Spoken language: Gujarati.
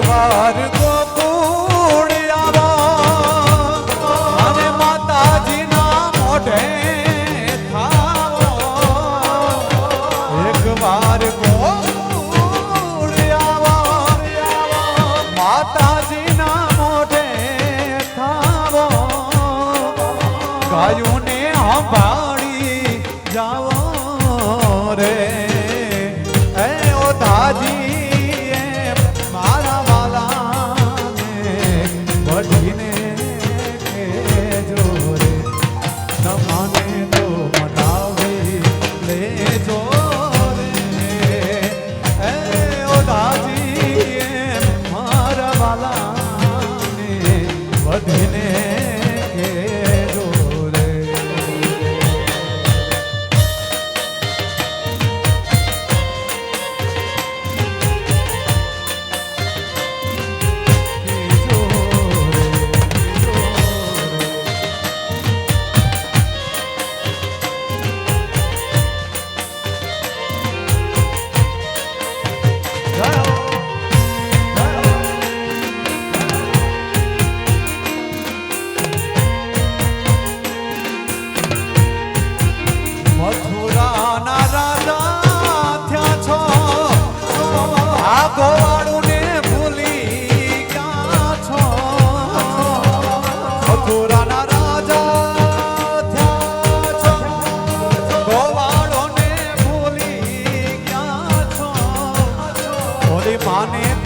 વાર ગોકુળ આવો અને માતાજીના મોઢે થાવો એક વાર ગોકુળ આવો માતાજીના મોઢે થાવો ગાયુંને સંભાળી જાઓ રે એ ઓ દાજી on him.